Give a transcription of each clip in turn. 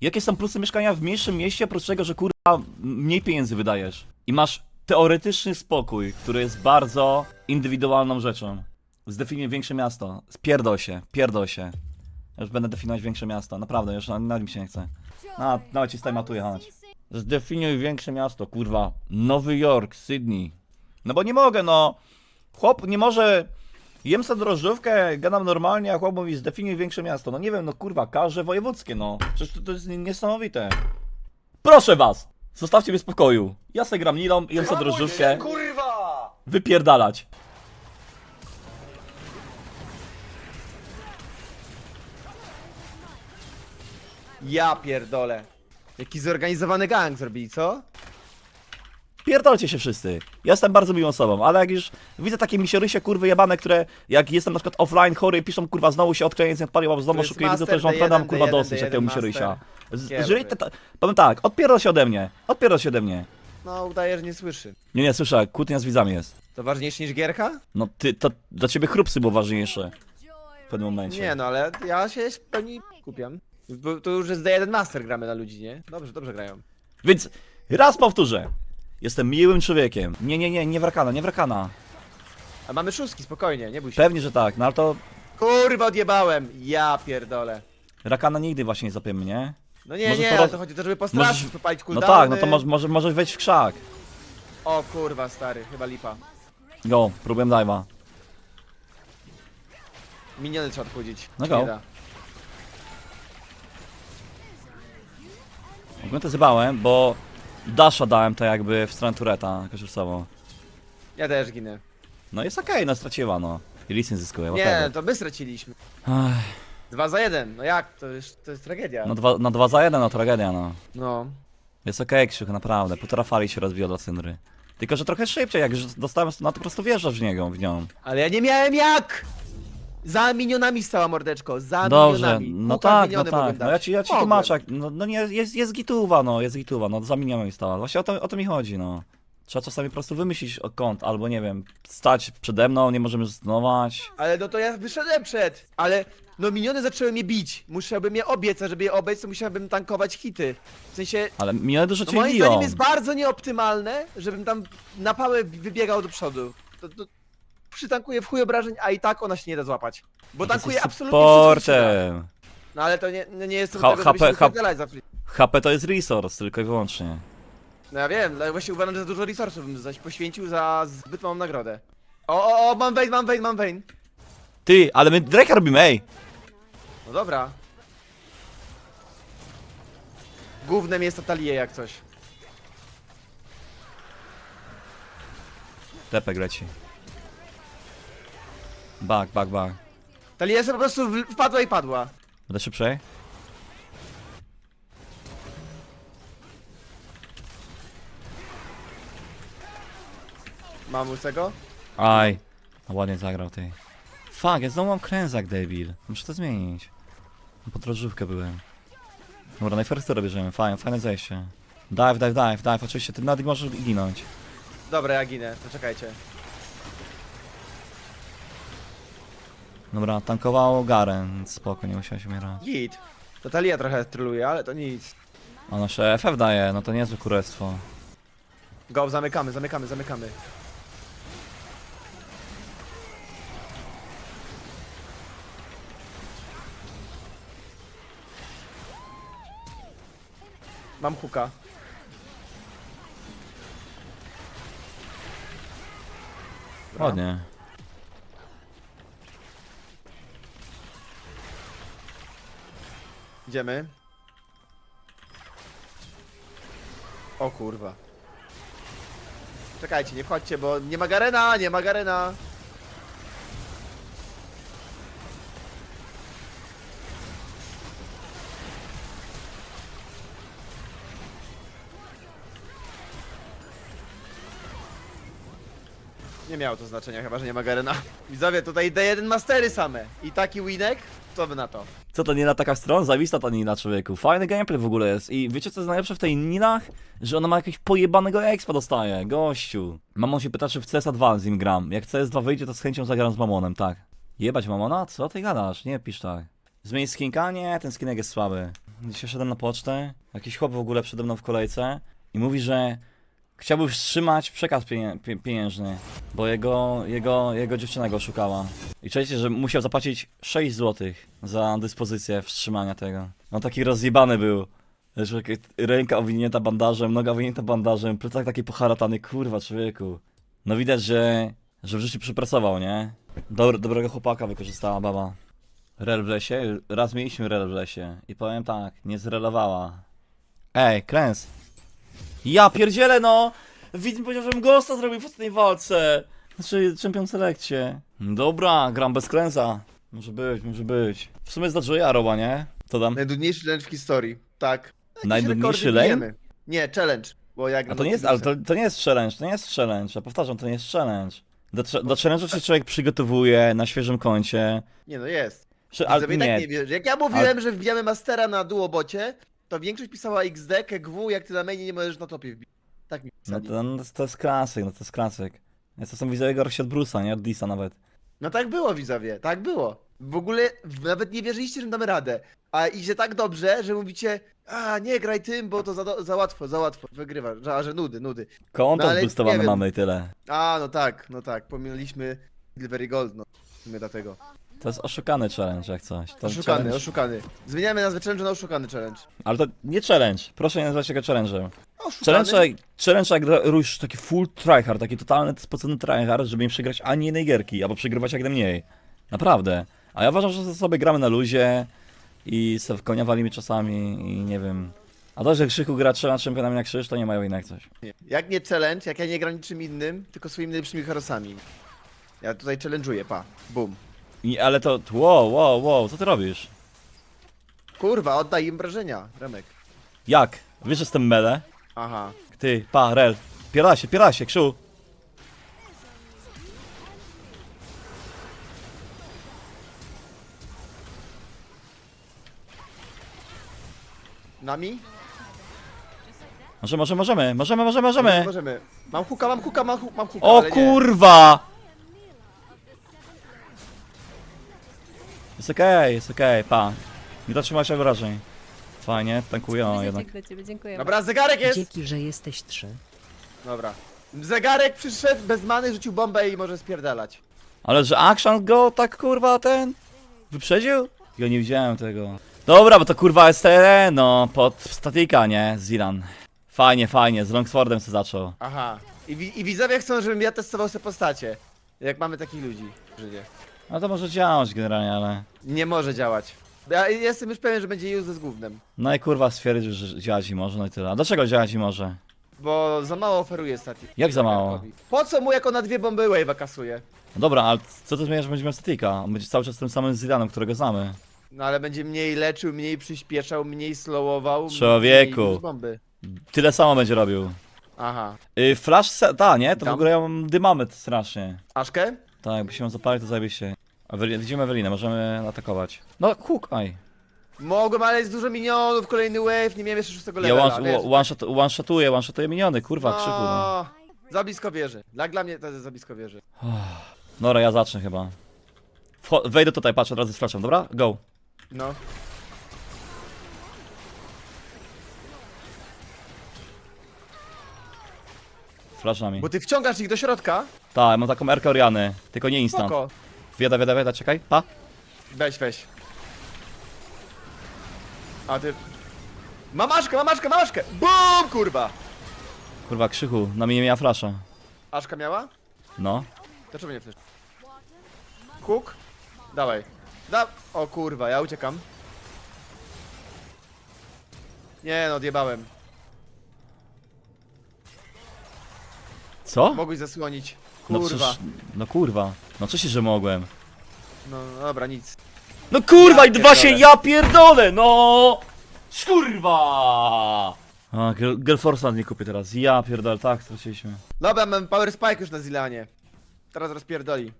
Jakie są plusy mieszkania w mniejszym mieście, oprócz tego, że kurwa mniej pieniędzy wydajesz? I masz teoretyczny spokój, który jest bardzo indywidualną rzeczą. Zdefiniuj większe miasto. Spierdol się, pierdol się. Już będę definiować większe miasto, naprawdę, już na, nim się nie chce. A, nawet ci stajmatuję, chodź. Zdefiniuj większe miasto, kurwa. Nowy Jork, Sydney. No bo nie mogę, no. Chłop nie może... Jem sobie drożdżówkę, gadam normalnie, a chłop mówi zdefiniuj większe miasto. No nie wiem, no kurwa, karze wojewódzkie, no. Przecież to, to jest niesamowite. Proszę was! Zostawcie mnie w spokoju. Ja se gram Nilą, jem sobie drożdżówkę. Kurwa! Wypierdalać. Ja pierdolę. Jaki zorganizowany gang zrobili, co? Pierdolcie się wszyscy. Ja jestem bardzo miłą osobą, ale jak już widzę takie misiorysie kurwy jebane, które jak jestem na przykład offline chory, piszą kurwa znowu się odklejeń z odpalił, znowu szukuję master to że on D1, mam kurwa D1, dosyć D1 takiego misiorysia. Jeżeli te, te, powiem tak, odpierdol się ode mnie. Odpierdol się ode mnie. No, udaje, że nie słyszy. Nie, nie, słyszę, kłótnia z widzami jest. To ważniejsze niż gierka? No ty, to dla ciebie chrupsy było ważniejsze. W pewnym momencie. Nie no, ale ja się w pełni kupiam. Bo to już jest D1 Master gramy na ludzi, nie? Dobrze, dobrze grają. Więc raz powtórzę. Jestem miłym człowiekiem. Nie, nie, nie, nie wrakana, nie wrakana. A mamy szóstki, spokojnie, nie bój się. Pewnie, że tak, no ale to Kurwa, odjebałem! Ja pierdolę. rakana nigdy właśnie nie zapiemy, nie? No nie, Możesz nie, ale to chodzi o to, żeby postraszyć, możesz- popalić No cooldowny. tak, no to może, może, może wejść w krzak. O kurwa, stary, chyba lipa. Go, próbuję dive'a. Miniony trzeba odchudzić. No go. nie da? Ogólnie to zjebałem, bo dasha dałem to jakby w stronę tureta koszulcową. Ja też ginę. No jest okej, no straciła no. I Lee Sin zyskuje, Nie, whatever. to my straciliśmy. Ech, Dwa za jeden, no jak? To jest, to jest tragedia. No dwa, no dwa za jeden, no tragedia no. No. Jest okej, Krzychu, naprawdę. Półtora fali się rozbiła dla Syndry. Tylko, że trochę szybciej, jak już dostałem, no to po prostu wjeżdżasz w niego, w nią. Ale ja nie miałem jak! Za minionami stała mordeczko, za Dobrze, minionami. no tak, no miniony tak. No ja ci, ja ci Mogłem. tłumaczę, jak- no, no nie, jest, jest gituwa, no, jest gituwa, no zamieniamy stała. Właśnie o to, o to mi chodzi, no. Trzeba czasami po prostu wymyślić o kąt, albo nie wiem, stać przede mną, nie możemy zdecydować. Ale no to ja wyszedłem przed, ale no miniony zaczęły mnie bić. Musiałbym je obiec, a żeby je obiec, to musiałbym tankować hity. W sensie, Ale miniony dużo no cię moim biją. zdaniem jest bardzo nieoptymalne, żebym tam na pałę wybiegał do przodu. To, to przytankuję w chuj obrażeń, a i tak ona się nie da złapać. Bo tankuje absolutnie wszystko, co się da. Supportem. No ale to nie, no nie jest Ha- tego, żeby HP się ha- wypierdalać za free. HP to jest resource, tylko i wyłącznie. No ja wiem, ale właśnie uważam, że za dużo resursów bym zaś poświęcił za zbyt małą nagrodę. O, o, o, mam Vayne, mam Vayne, mam Vayne. Ty, ale my Drake'a robimy, ej! No dobra. Głównym jest Atalier jak coś. Tepek leci. Bak, bak, bak. Atalier sobie po prostu w- wpadła i padła. Będę szybciej? Mam łysego? Aj. No ładnie zagrał ty. Fuck, ja znowu mam kręzak, debil. Muszę to zmienić. Po drożdżówkę byłem. Dobra, najferstera bierzemy, fajne, fajne zejście. Dive, dive, dive, dive, oczywiście, ty nawet możesz ginąć. Dobra, ja ginę, poczekajcie. Dobra, tankowało Garen, więc spoko, nie musiałeś umierać. Git. To Talia trochę troluje, ale to nic. Ono się FF daje, no to niezłe kurestwo. Go, zamykamy, zamykamy, zamykamy. Mam huka. Ładnie. Idziemy. O kurwa. Czekajcie, nie wchodźcie, bo nie ma Garena, nie ma Garena. Nie miało to znaczenia, chyba że nie ma Garena. Widzowie, tutaj D1 Mastery same. I taki winek, co wy na to? Co to Nina taka strona? Zawista ta Nina, człowieku. Fajny gameplay w ogóle jest. I wiecie co jest najlepsze w tej Ninach? Że ona ma jakiegoś pojebanego expa dostaje. Gościu. Mamon się pyta, czy w CS2 z nim gram. Jak CS2 wyjdzie, to z chęcią zagram z Mamonem, tak. Jebać Mamona? Co ty gadasz? Nie pisz tak. Zmień skinka? Nie, ten skinek jest słaby. Dzisiaj szedłem na pocztę, jakiś chłop w ogóle przede mną w kolejce i mówi, że chciałby wstrzymać przekaz pienie pie pieniężny, bo jego, jego, jego dziewczyna go oszukała. I czujecie, że musiał zapłacić 6 zł za dyspozycję wstrzymania tego. On taki rozjebany był. Ręka owinięta bandażem, noga owinięta bandażem, plecak taki poharatany, kurwa człowieku. No widać, że, że w życiu przepracował, nie? Dobrego chłopaka wykorzystała baba. Rel w lesie? Raz mieliśmy rel w lesie i powiem tak, nie zrelowała. Ej, Kręs. Ja pierdzielę no! Widz powiedział, żebym Ghosta zrobił w ostatniej walce. Znaczy, Champion Selekcie. Dobra, gram bez Kręsa. Może być, może być. W sumie zdarzyło Jaroba, nie? To dam. Najdudniejszy challenge w historii. Tak. Jakieś Najdudniejszy rekordy lane? bijemy. Nie, challenge. Bo jak A to nie jest, ale to, to nie jest challenge, to nie jest challenge. Ja powtarzam, to nie jest challenge. Do, do challenge'u się człowiek przygotowuje na świeżym koncie. Nie no jest. Czy, Ale nie. nie, Tak nie wierzy. Jak ja mówiłem, że wbijamy Mastera na duobocie, to większość pisała XD, KGW, jak ty na mainie nie możesz na topie wbić. Tak mi no pisali. to, no to jest klasyk, no to jest klasyk. Ja to są widzowie gorsi od Bruce'a, nie? Od Disa nawet. No tak było, widzowie, tak było. W ogóle w- nawet nie wierzyliście, że damy radę. A idzie tak dobrze, że mówicie, a nie graj tym, bo to za, do- za łatwo, za łatwo, wygrywasz, a że nudy, nudy. Konto No ale wiem. mamy i tyle. A, no tak, no tak, pominęliśmy Silver i Gold, no. W sumie dlatego. To jest oszukany challenge, jak coś. To Oszukany, challenge... oszukany. Zmieniamy nazwę challenge na oszukany challenge. Ale to nie challenge. Proszę nie nazywać tego challenge'em. Oszukany? Challenge, jak- challenge jak już taki full tryhard, taki totalny spocony tryhard, żeby nie przegrać ani jednej gierki, albo przegrywać jak najmniej. Naprawdę. A ja uważam, że sobie gramy na luzie i se w konia walimy czasami i nie wiem. A to, że Krzychu gra trzema czempionami na krzyż, to nie mają innych coś. Jak nie challenge, jak ja nie gram niczym innym, tylko swoimi najlepszymi herosami. Ja tutaj challenge'uję, pa. Bum. I, ale to, wow, wow, wow, co ty robisz? Kurwa, oddaj im wrażenia, Remek. Jak? Wiesz, że jestem mele? Aha. Ty, pa, rel. Piera się, piera się, krzu. Nami? Może, może, możemy, możemy, możemy, możemy. Możemy. Mam huka, mam huka, mam, hu- mam huka, O ale nie. kurwa! Jest okej, jest okej, pa. Nie dotrzymałeś się wrażeń. Fajnie, tankuję, o jednak. Dziękuję do ciebie, dziękuję. Dobra, zegarek jest! Dzięki, że jesteś trzy. Dobra. Zegarek przyszedł bez many, rzucił bombę i może spierdalać. Ale że Action go tak kurwa ten wyprzedził? Ja nie widziałem tego. Dobra, bo to kurwa jest te, no, pod statyka, nie? Zilan. Fajnie, fajnie, z Longswordem se zaczął. Aha. I, wi- I widzowie chcą, żebym ja testował sobie postacie. Jak mamy takich ludzi w żywie. No to może działać generalnie, ale... Nie może działać. Ja jestem już pewien, że będzie useless z gównem. No i kurwa stwierdził, że działać i może, no i tyle. A dlaczego działać i może? Bo za mało oferuje statyki. Jak za mało? Po co mu jako na dwie bomby wave'a kasuje? No dobra, ale co to zmienia, że będzie miał statyka? On będzie cały czas tym samym Zilanem, którego znamy. No ale będzie mniej leczył, mniej przyspieszał, mniej slowował. Człowieku. Niż bomby. Tyle samo będzie robił. Aha. Y, flash, se- ta, nie? To w Tam? ogóle ja mam dymamet strasznie. Aszkę? Tak, jakby się ją zapalił, to zajebiście. Eweli- Widzimy Ewelinę, możemy atakować. No, hook, aj. Mogłem, ale jest dużo minionów, kolejny wave, nie miałem jeszcze szóstego Ja levela, one, wiesz. one, shot, one shotuję, one shotuję miniony, kurwa, krzyku. No. No, Za blisko wieży. Dla, dla mnie to jest za blisko wieży. Dobra, ja zacznę chyba. Wcho- wejdę tutaj, patrzę od razu z flashem, dobra? Go. No. Flash nami. Bo ty wciągasz ich do środka? Tak, mam taką Erkę Oriany, tylko nie instant. Spoko. Wieda, wieda, wieda, czekaj, pa. Weź, weź. A ty... Mamaszkę, mamaszkę, mamaszkę! BUM, kurwa! Kurwa, krzyku, na mnie nie miała flasha. Aszka miała? No. To czemu nie chcesz? Hook? Dawaj. Da... O kurwa, ja uciekam. Nie no, odjebałem. Co? Mogłeś zasłonić. No Kurwa. przecież, no kurwa. No oczywiście, że mogłem. No, no dobra, nic. No kurwa, Ja i dwa się pierdolę. ja pierdolę, no! Kurwa! A, Gel- Gelforsa nie kupię teraz. Ja pierdolę, tak, straciliśmy. Dobra, mam power spike już na Zilanie. Teraz rozpierdoli.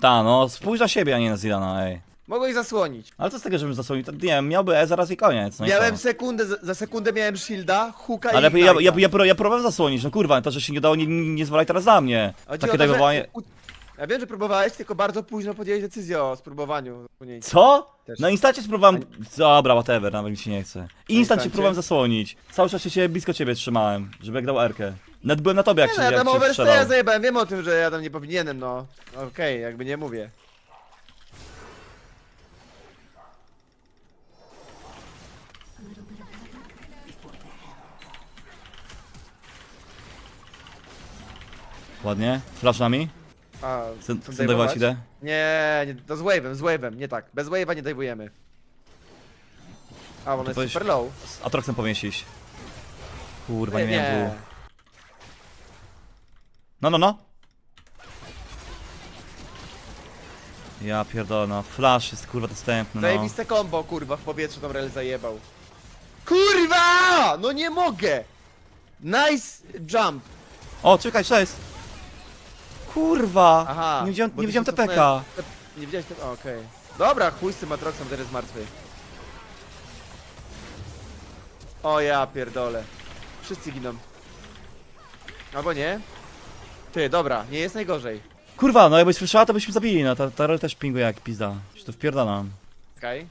Ta, no, spójrz na siebie, a nie na Zidana, ej. Mogłeś zasłonić. Ale co z tego, żebym zasłonił? To, nie wiem, miałby E zaraz i koniec, no i miałem co? sekundę, za, za sekundę miałem shielda, hooka Ale i ja, ja, ja, ja, pró- ja próbowałem zasłonić, no kurwa, to, że się nie dało, nie, nie, zwalaj teraz za mnie. Chodzi o Takie to, że dajmowanie... u- Ja wiem, że próbowałeś, tylko bardzo późno podjęłeś decyzję o spróbowaniu. Co? Też. Na instacie spróbowałem... Dobra, whatever, nawet mi się nie chce. Instant cię instancie? próbowałem zasłonić. Cały czas się ciebie, blisko ciebie trzymałem, żeby jak dał Erkę. Nawet byłem na tobie, jak Nie się, no, ja jak tam się overstaya strzelał. zajebałem, wiem o tym, że ja tam nie powinienem, no. Okej, jakby nie mówię. Ładnie. Flash nami. A, Chcę dajwować? idę. Nie, nie, to z wave'em, z wave'em, nie tak. Bez wave'a nie dajwujemy. A, on jest powiedz- super low. Z Atroxem powinien iść. Kurwa, nie, nie, tu. No, no, no. Ja pierdolę, no. Flash jest kurwa dostępny, no. Zajebiste combo, kurwa, w powietrzu tam rel zajebał. Kurwa! No nie mogę! Nice jump. O, czekaj, cześć! Kurwa! Aha. Nie widziałem, bo nie ty się TPK. cofnąłeś- Nie widziałeś tego? Okej. Dobra, chuj z tym Atroxem, teraz jest martwy. O ja pierdolę. Wszyscy giną. Albo nie? Ty, dobra, nie jest najgorzej. Kurwa, no jakbyś słyszała, to byśmy zabili, no. Ta, ta też pinguje jak pizda. Się to wpierdalam. Okej.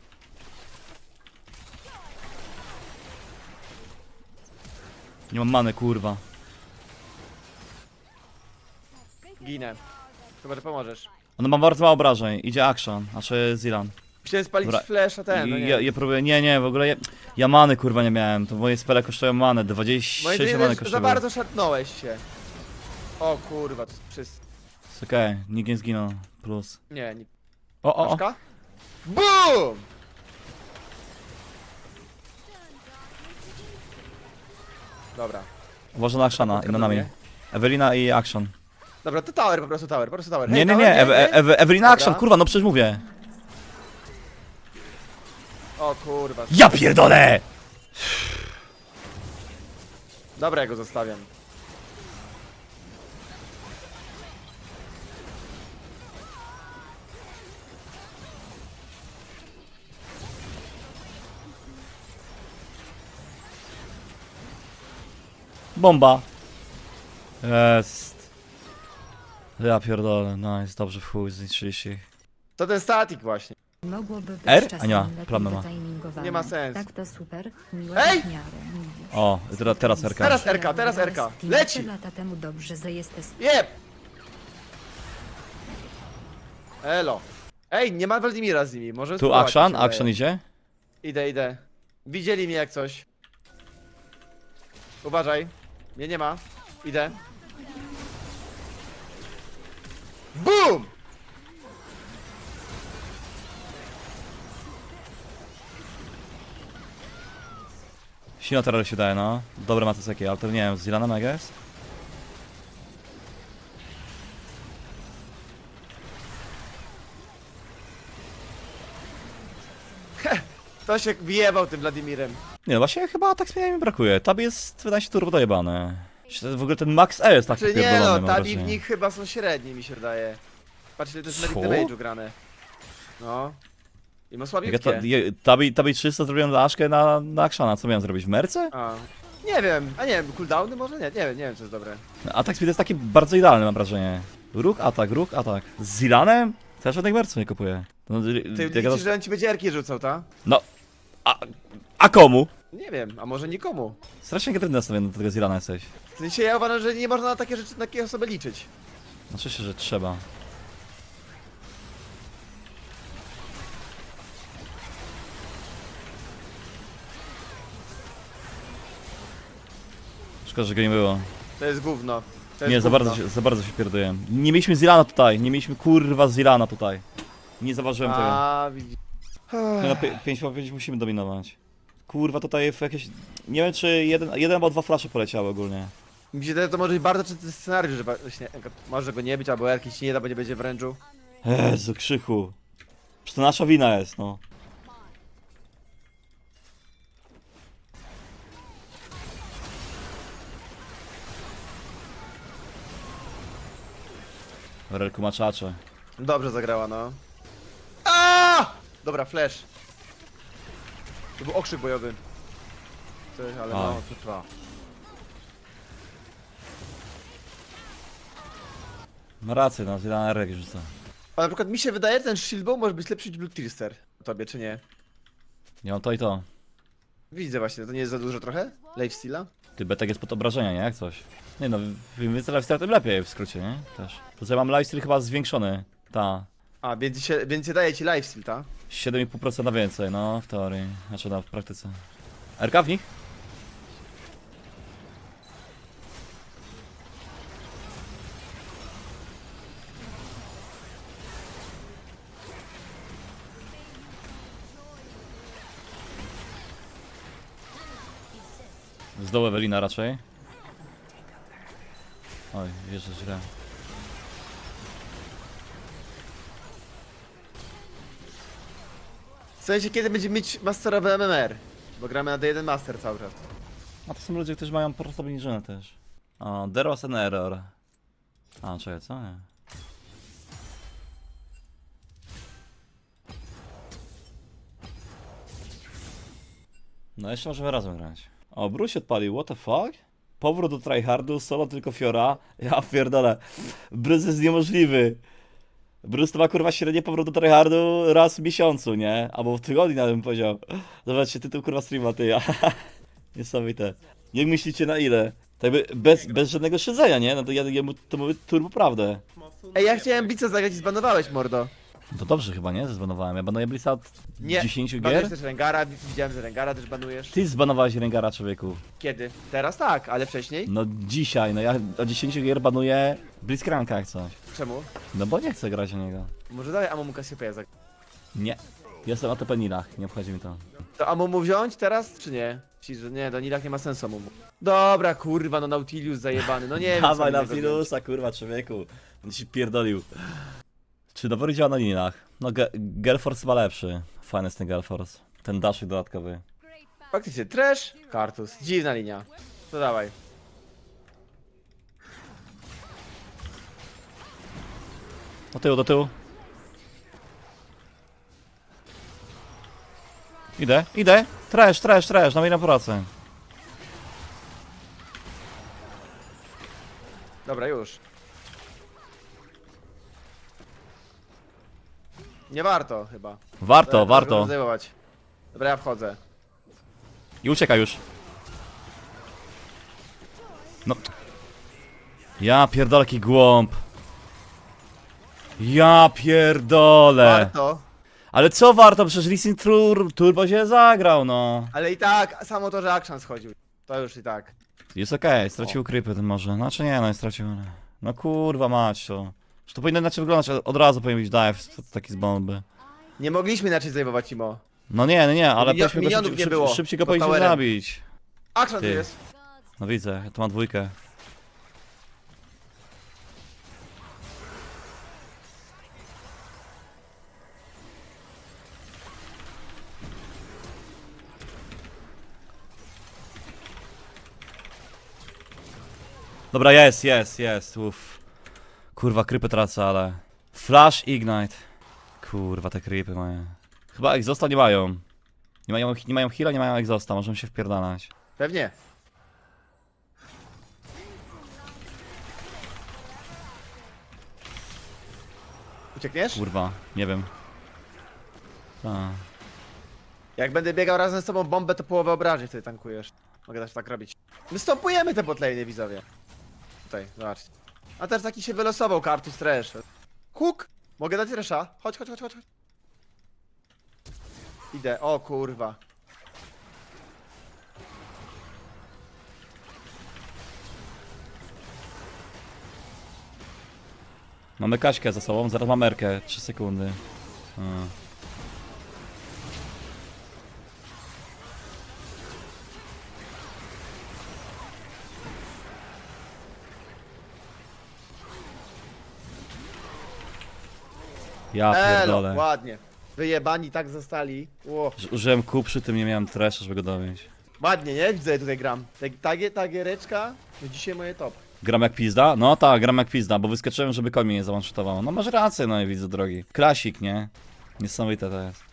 Nie mam many, kurwa. Ginę. Chyba, że pomożesz. Ona ma bardzo mało obrażeń. Idzie Action, znaczy Zilan. Chciałem spalić Dobra. flash, a ten, no nie. ja, ja próbuję, nie, nie, w ogóle ja, ja many kurwa nie miałem, to moje spele kosztują manę, 26 Moim zdaniem many też za kosztują. bardzo szarpnąłeś się. O kurwa, to przez... Jest okej, nikt nie zginął, plus. Nie, nie. O, o, o, Paszka? BOOM! Dobra. uważaj na Actiona, i na nami. Ewelina i Action. Dobra, to tower, po prostu tower, po prostu tower. Nie, Hej, nie, tower, nie, Ewe, Ewe, Ewelina Action, Dobra. kurwa, no przecież mówię. O kurwa. Ja pierdolę! Dobra, ja go zostawiam. Bomba. Jest. Ja pierdolę, nice, dobrze w chuj, zniszczyliście ich. To ten statik właśnie. Mogłoby być R? A nie ma, plamy ma. Nie ma sensu. Tak to super, miłe Ej! w miarę, mówisz. O, teraz, teraz RK. Teraz RK, teraz RK. Leci! Lata temu dobrze, że jesteś... Jeb! Elo. Ej, nie ma Waldimira z nimi, może Tu spróbować, Action, mi się Action wydaje. idzie. Idę, idę. Widzieli mnie jak coś. Uważaj. Mnie nie ma. Idę. BOOM! Sino teraz się daje, no. Dobre ma to jakie, ale to nie wiem, z Zilanem, I guess? To się wyjebał tym Wladimirem. Nie, no właśnie chyba tak mi brakuje. Tab jest, wydaje się, turbo dojebane. W ogóle ten Max E jest taki Czy nie pierdolony, no, mam tabi w wrażenie. nich chyba są średni mi się wydaje. Patrzcie, to jest Medic Co? Damage'u grane. No. I ma Jak ja słabiutkie. to, je, tabi, tabi 300 zrobiłem dla Aszkę na, na Akshana, co miałem zrobić? W merce? A. Nie wiem, a nie wiem, cooldowny może? Nie, nie wiem, nie wiem co jest dobre. Atak speed jest taki bardzo idealny, mam wrażenie. Ruch, atak, ruch, atak. Z Zilanem? Też żadnych merców nie kupuję. No, Ty jak liczysz, że on ci będzie erki rzucał, ta? no a, a komu? Nie wiem, a może nikomu. Strasznie negatywny nastawiony do tego Zilana jesteś. W sensie ja uważam, że nie można na takie rzeczy, na takie osoby liczyć. Oczywiście, że trzeba. Szkoda, że go nie było. To jest gówno. To jest Nie, za gówno. bardzo, się, za bardzo się pierdolę. Nie mieliśmy Zilana tutaj, nie mieliśmy kurwa Zilana tutaj. Nie zauważyłem tego. A, widzisz. Nie no, 5 po 5 musimy dominować. Kurwa, tutaj w jakieś... Nie wiem, czy jeden, jeden albo dwa flasze poleciały ogólnie. Mi się wydaje, to może być bardzo częsty scenariusz, że właśnie, może go nie być, albo ci nie da, bo nie będzie w range'u. Jezu, krzychu. Przecież to nasza wina jest, no. Relku maczacze. Dobrze zagrała, no. A! Dobra, flash. To był okrzyk bojowy. Coś, ale A. no, to trwa. Ma rację, no, na Erek rzuca. A na przykład mi się wydaje, że ten Shieldbow może być lepszy niż Blue Trister. Tobie, czy nie? Nie mam to i to. Widzę właśnie, to nie jest za dużo trochę? Lifesteala? Ty betek jest pod obrażenia, nie? Jak coś. Nie no, im więcej lifestyle, tym lepiej w skrócie, nie? Też. To co ja mam lifestyle chyba zwiększony. Ta. A, więc, się, więc się daje ci lifesteal, ta? 7,5% na więcej, no w teorii. Znaczy no w praktyce. RK w nich? Z dołu Ewelina raczej. Oj, wierzę źle. W sensie, kiedy będziemy mieć masterowy MMR? Bo gramy na D1 Master cały czas. A to są ludzie, którzy mają po prostu obniżone też. O, there was an error. A, czekaj, co? Nie. No jeszcze możemy razem grać. O, Bruce odpalił, what the fuck? Powrót do tryhardu, solo tylko Fiora. Ja pierdolę. Bruce jest niemożliwy. Bruce to ma kurwa średnie powrót do tryhardu raz w miesiącu, nie? Albo w tygodniu nawet bym powiedział. Zobaczcie, tytuł kurwa streama, ty ja. Niesamowite. Jak myślicie na ile? Tak jakby bez, bez żadnego siedzenia, nie? No to ja, ja mu to mówię turbo prawdę. Ej, ja chciałem Blitza zagrać i zbanowałeś, mordo. To dobrze chyba, nie? Zbanowałem. Ja banuję Blitza od Nie. 10 Banujesz gier. też Rengara, wi- widziałem, że Rengara też banujesz. Ty zbanowałeś Rengara, człowieku. Kiedy? Teraz tak, ale wcześniej? No dzisiaj, no ja od 10 gier banuję Blitzcranka jak coś. Czemu? No bo nie chcę grać o niego. Może dawaj Amomu Cassiopei'a zagrać. Nie. Jestem na tepenilach, nie obchodzi mi to. To Amomu wziąć teraz, czy nie? Ci, że nie, do Nilach nie ma sensu Amomu. Dobra, kurwa, no Nautilius zajebany, no nie wiem. co Dawaj na innego wziąć. Filusa, kurwa, człowieku. On ci pierdolił. Czy Nowory działa na linach? No, Ge Gelforce chyba lepszy. Fajny jest ten Gelforce. Ten daszek dodatkowy. Faktycznie, Trash, Kartus, dziwna linia. To dawaj. Do tyłu, do tyłu. Idę, idę. Trash, trash, trash, na 1%. Dobra, już. Nie warto chyba. Warto, warto. zdejmować. Dobra, ja wchodzę. I ucieka już. No. Ja pierdolę, jaki głąb. Ja pierdolę. Warto, Ale co warto? Przecież Listing Tur Turbo się zagrał, no. ale i tak, samo to, że Action schodził. To już i tak. Jest okej, stracił krypy tym może. Znaczy nie, no nie stracił. No kurwa mać to. Że to powinno inaczej wyglądać, od razu powinien być dive taki z bomby. Nie mogliśmy inaczej zdejmować Imo. No nie, nie, nie, ale Milio- powinniśmy go milionów szybciej, nie było. szybciej go Pod powinniśmy towerem. zabić. Action tu Ty. jest. No widzę, ja tu mam dwójkę. Dobra, jest, jest, jest, uff. Kurwa, krypy tracę, ale... Flash Ignite. Kurwa, te krypy moje. Chyba egzosta nie mają. Nie mają, nie mają heala, nie mają egzosta, możemy się wpierdalać. Pewnie. Uciekniesz? Kurwa, nie wiem. A. Jak będę biegał razem z tobą bombę, to połowę obrażeń wtedy tankujesz. Mogę też tak robić. My stompujemy te botlane, widzowie. Tutaj, zobaczcie. A teraz taki się wylosował kartus trash. Hook! Mogę dać resza? Chodź, chodź, chodź, chodź. chodź. Idę, o kurwa. Mamy Kaśkę za sobą, zaraz mam Erkę, 3 sekundy. A. Ja Elo, pierdolę. ładnie. Wyjebani tak zostali. Ło. Że Użyłem kół przy tym, nie miałem tresza, żeby go dowieść. Ładnie, nie? Widzę, ja tutaj gram. Tak- Ta, ta giereczka, to dzisiaj moje top. Gram jak pizda? No tak, gram jak pizda, bo wyskoczyłem, żeby koń mnie nie zawanshotowało. No masz rację, no i widzę drogi. Klasik, nie? Niesamowite to jest.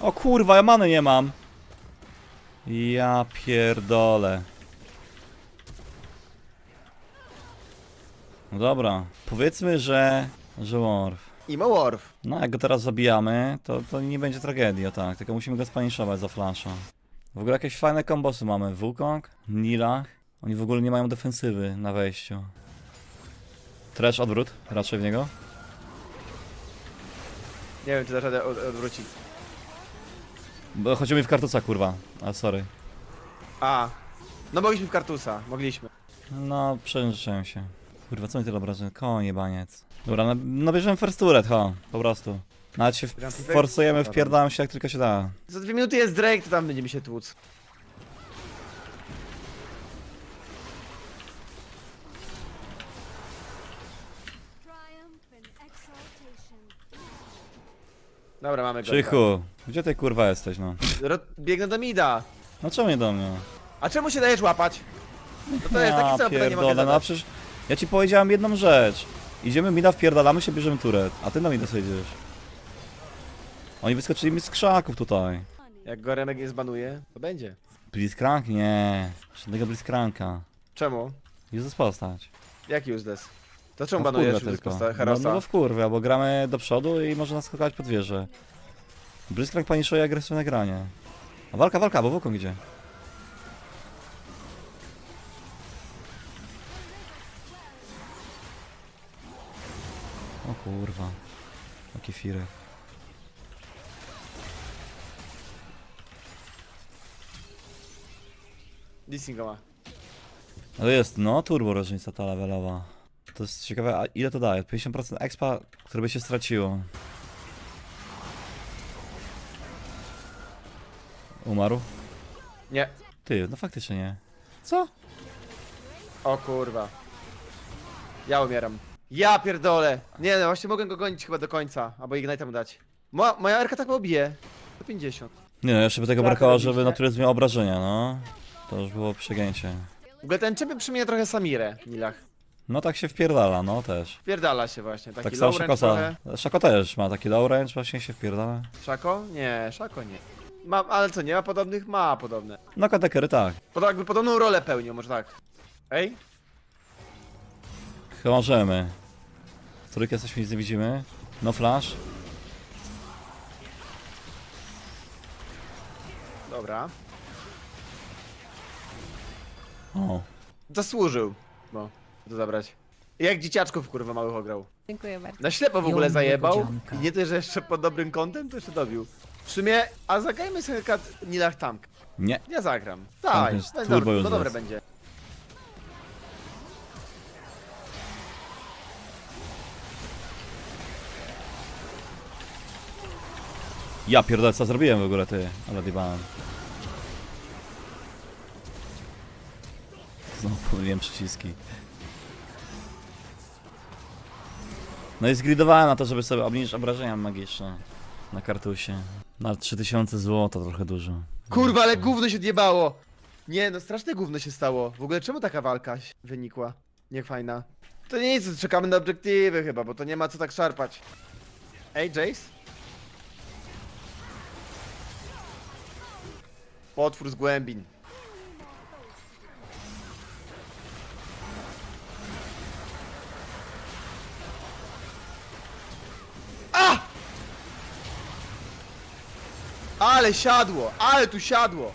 O kurwa, ja many nie mam. Ja pierdolę. Dobra. Powiedzmy, że... że Worf. Imo Worf. No, jak go teraz zabijamy, to, to nie będzie tragedii, o tak. Tylko musimy go spaniszować za flasza. W ogóle jakieś fajne kombosy mamy. Wukong, Nilach. Oni w ogóle nie mają defensywy na wejściu. Trash odwrót, raczej w niego. Nie wiem, czy dasz radę od, odwrócić. Bo chodzi mi w kartuca, kurwa. A, sorry. A. No mogliśmy w kartusa, mogliśmy. No, przejrzałem się. Kurwa, co mi tyle obrażeń? Konie, baniec. Dobra, no, no bierzemy first turret, ha. Po prostu. Nawet się w- forsujemy, wpierdałem się jak tylko się da. Za dwie minuty jest Drake, to tam będziemy się tłuc. triumph and exaltation. Dobra, mamy go. Krzychu, gdzie ty kurwa jesteś, no? Ro- Biegnę do mida. No czemu nie do mnie? A czemu się dajesz łapać? No to jest takie samo pytanie mogę pierdolę, no a zadać. przecież ja ci powiedziałem jedną rzecz. Idziemy mida, wpierdalamy się, bierzemy turet, a ty na mida sobie idziesz. Oni wyskoczyli mi z krzaków tutaj. Jak go Remek nie zbanuje, to będzie. Blitzcrank? Nie. Żadnego Blitzcranka. Czemu? Jezus postać. Jaki useless? To czemu No banujesz wkurwia tylko. posta- No, no bo wkurwia, bo gramy do przodu i może nas skakać pod wieżę. Blitzcrank paniszuje agresywne granie. A walka, walka, bo Wukong idzie. Firek. Dissingo ma. Ale jest, no, turbo różnica ta levelowa. To jest ciekawe, a ile to daje? 50% expa, które by się straciło. Umarł? Nie. Ty, no faktycznie nie. Co? O kurwa. Ja umieram. Ja pierdolę. Nie no, właśnie mogę go gonić chyba do końca, albo Ignite mu dać. Moja, moja tak pobije. 150. Nie no, jeszcze by tego Tak, brakowało, robicie. żeby Naturyzm miał obrażenia, no. To już było przegięcie. W ogóle ten czempy przypomina trochę Samirę w Nilach. No tak się wpierdala, no też. Pierdala się właśnie, taki Tak samo low range trochę. Szako też ma taki low range, właśnie się wpierdala. Szako? Nie, Szako nie. Ma, ale co, nie ma podobnych? Ma podobne. No katekery tak. Pod, jakby podobną rolę pełnią, może tak. Ej? Chyba możemy. Trójkę jesteśmy, nic nie widzimy. No flash. Dobra. O. Zasłużył. No, to zabrać. Jak dzieciaczków kurwa małych ograł. Dziękuję bardzo. Na ślepo w ogóle zajebał. I nie to, że jeszcze pod dobrym kątem, to jeszcze dobił. W sumie, a zagrajmy sobie kat Nilach Tank. Nie. Ja zagram. Tak, jest no, turbo dobre, no useless. dobre będzie. Ja pierdolę, co zrobiłem w ogóle, ty. Ale dybałem. Znowu pomyliłem przyciski. No i zgridowałem na to, żeby sobie obniżyć obrażenia magiczne. Na kartusie. Ale 3000 złota trochę dużo. Kurwa, ale gówno się odjebało! Nie, no straszne gówno się stało. W ogóle czemu taka walka wynikła? Nie fajna. To nic, czekamy na obiektywy chyba, bo to nie ma co tak szarpać. Ej, Jace? Potwór z głębin. A! Ale siadło, ale tu siadło!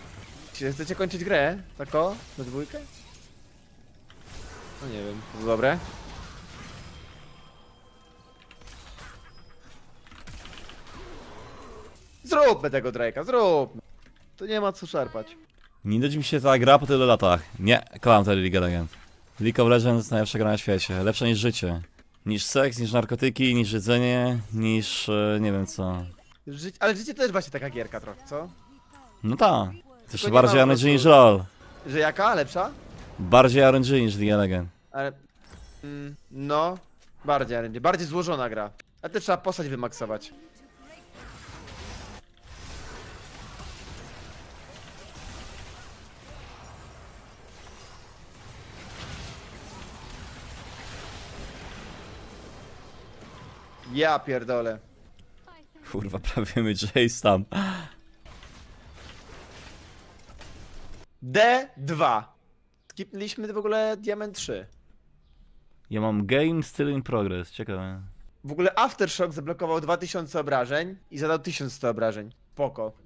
Czy chcecie kończyć grę? Tako? Na dwójkę? No nie wiem, to dobre? Zróbmy tego Drake'a, zróbmy. To nie ma co szarpać. Nie nudzi mi się ta gra po tylu latach. Nie, kocham tę League of Legends. League of Legends najlepsza gra na świecie. Lepsza niż życie. Niż seks, niż narkotyki, niż jedzenie, niż e, nie wiem co. Ży ale życie też właśnie taka gierka trochę, co? No tak. Też nie bardziej ma po RNG prostu- niż LOL. Że jaka? Lepsza? Bardziej RNG niż League of Legends. Ale... Mm, no, bardziej RNG, bardziej złożona gra. A też trzeba postać wymaksować. Ja pierdolę. Kurwa, prawie my Jace tam. D2. Skipnęliśmy w ogóle Diament 3. Ja mam game still in progress, ciekawe. W ogóle Aftershock zablokował 2000 obrażeń i zadał 1100 obrażeń. Spoko.